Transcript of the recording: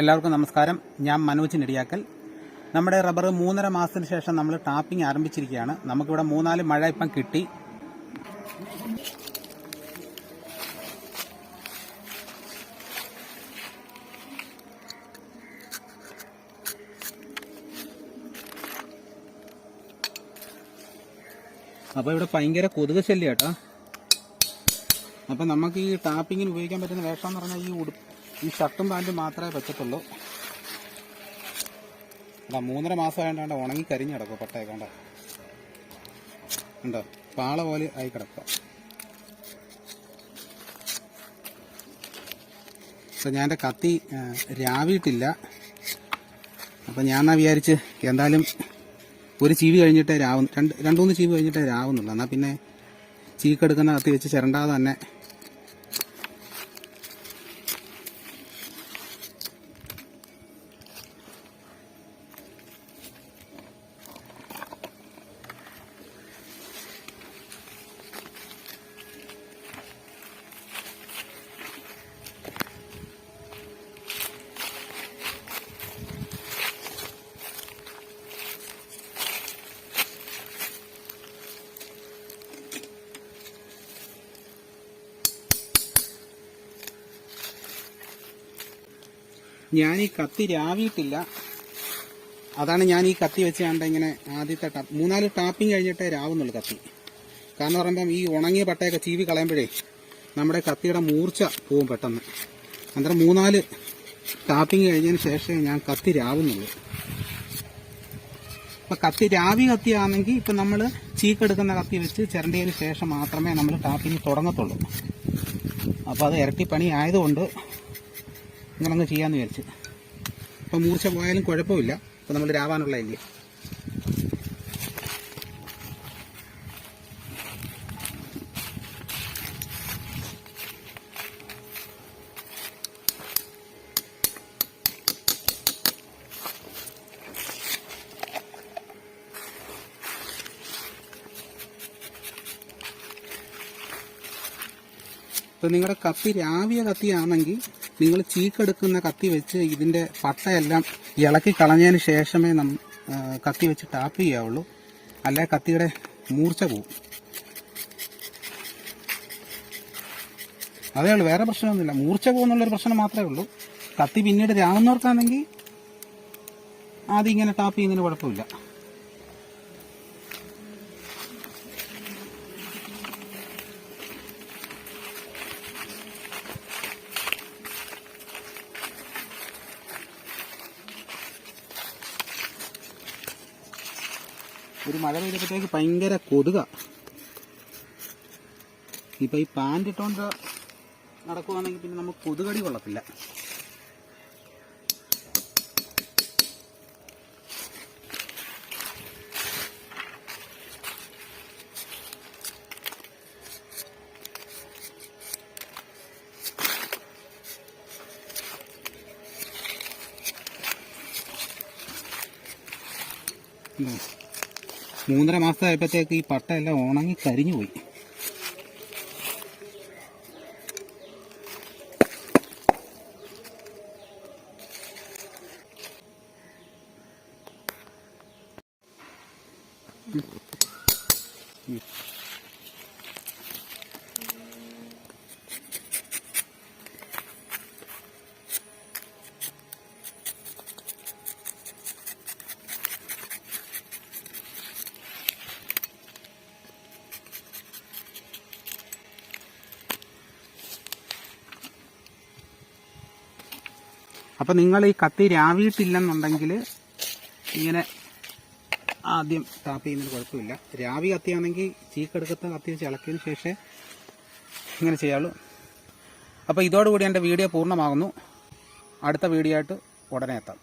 എല്ലാവർക്കും നമസ്കാരം. ഞാൻ മനോജ് നെടിയാക്കൽ. നമ്മുടെ റബ്ബർ മൂന്നര മാസത്തിന് ശേഷം നമ്മൾ ടാപ്പിംഗ് ആരംഭിച്ചിരിക്കുകയാണ്. നമുക്കിവിടെ മൂന്നാൽ മഴ ഇപ്പം കിട്ടി. അപ്പോൾ ഇവിടെ ഭയങ്കര കൊതുക് ശല്യം കേട്ടോ അപ്പം നമുക്ക് ഈ ടാപ്പിങ്ങിന് ഉപയോഗിക്കാൻ പറ്റുന്ന വേഷം എന്ന് പറഞ്ഞാൽ ഈ ഉടു ഈ ഷർട്ടും പാന്റും മാത്രമേ പറ്റത്തുള്ളൂ. അല്ല മൂന്നര മാസമായിട്ടാണ്ട് ഉണങ്ങി കരിഞ്ഞ് കിടക്കും പട്ടയൊക്കെ ഉണ്ടോ പാള പോലെ ആയി കിടക്കുക അപ്പം ഞാൻ എന്റെ കത്തി രാവിയിട്ടില്ല. അപ്പം ഞാൻ എന്നാ വിചാരിച്ച് എന്തായാലും ഒരു ചീവി കഴിഞ്ഞിട്ടേ രാവും രണ്ട് രണ്ടുമൂന്ന് ചീവി കഴിഞ്ഞിട്ടേ രാവുന്നുള്ളൂ. എന്നാൽ പിന്നെ ചീക്കെടുക്കുന്ന കത്തി വെച്ച് ചിരണ്ടാതെ തന്നെ ഞാൻ ഈ കത്തി രാവിയിട്ടില്ല. അതാണ് ഞാൻ ഈ കത്തി വെച്ച് കണ്ട ഇങ്ങനെ ആദ്യത്തെ ടാപ്പ് മൂന്നാൽ ടാപ്പിംഗ് കഴിഞ്ഞിട്ടേ രാവുന്നുള്ളൂ കത്തി. കാരണം പറയുമ്പം ഈ ഉണങ്ങിയ പട്ടയൊക്കെ ചീവി കളയുമ്പോഴേ നമ്മുടെ കത്തിയുടെ മൂർച്ച പോവും പെട്ടെന്ന്. അന്നേരം മൂന്നാൽ ടാപ്പിംഗ് കഴിഞ്ഞതിന് ശേഷമേ ഞാൻ കത്തി രാവുന്നുള്ളൂ. അപ്പം കത്തി രാവി കത്തിയാണെങ്കിൽ ഇപ്പം നമ്മൾ ചീക്കെടുക്കുന്ന കത്തി വെച്ച് ചിരണ്ടിയതിന് ശേഷം മാത്രമേ നമ്മൾ ടാപ്പിംഗ് തുടങ്ങത്തുള്ളൂ. അപ്പോൾ അത് ഇരട്ടി പണി ആയതുകൊണ്ട് അങ്ങ് ചെയ്യാന്ന് വിചാരിച്ച്. അപ്പോൾ മൂർച്ച പോയാലും കുഴപ്പമില്ല. അപ്പോൾ നമ്മൾ രാവാനുള്ള ഇല്ലേ അപ്പോൾ നിങ്ങളുടെ കത്തി രാവിലെ കത്തിയാണെങ്കിൽ നിങ്ങൾ ചീക്കെടുക്കുന്ന കത്തി വെച്ച് ഇതിന്റെ പട്ടയെല്ലാം ഇളക്കി കളഞ്ഞതിന് ശേഷമേ നം കത്തി വെച്ച് ടാപ്പ് ചെയ്യാവുള്ളൂ. അല്ലെ കത്തിയുടെ മൂർച്ച പോവും. അതേ ഉള്ളൂ വേറെ പ്രശ്നമൊന്നുമില്ല. മൂർച്ച പോകുന്നുള്ളൊരു പ്രശ്നം മാത്രമേ ഉള്ളൂ. കത്തി പിന്നീട് രാവുന്നവർക്കാണെങ്കിൽ ഇങ്ങനെ ടാപ്പ് ചെയ്യുന്നതിന് കുഴപ്പമില്ല. ഒരു മഴ പെയ്തപ്പോഴത്തേക്ക് ഭയങ്കര കൊതുക ഇപ്പം ഈ പാന്റ് ഇട്ടോണ്ട് നടക്കുവാണെങ്കിൽ പിന്നെ നമുക്ക് കൊതുകടി കൊള്ളത്തില്ല ഉം. മൂന്നര മാസമായപ്പോഴത്തേക്ക് ഈ പട്ടയെല്ലാം ഉണങ്ങി കരിഞ്ഞു പോയി അപ്പം നിങ്ങൾ ഈ കത്തി രാവിയിട്ടില്ലെന്നുണ്ടെങ്കിൽ ഇങ്ങനെ ആദ്യം ടാപ്പ് ചെയ്യുന്നതിന് കുഴപ്പമില്ല. രാവി കത്തിയാണെങ്കിൽ ചീക്കെടുക്കത്ത് കത്തി വെച്ച് ഇളക്കിയതിന് ശേഷം ഇങ്ങനെ ചെയ്യാവുള്ളൂ. അപ്പോൾ ഇതോടുകൂടി എന്റെ വീഡിയോ പൂർണമാകുന്നു. അടുത്ത വീഡിയോ ആയിട്ട് ഉടനെ എത്താം.